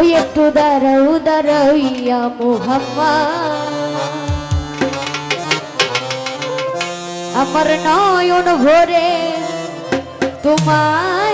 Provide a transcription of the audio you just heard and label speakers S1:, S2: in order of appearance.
S1: ওই একটু দাঁড়াও দাঁড়াও ইয়া মোহাম্মদ। আমার নয়ন ভরে তোমার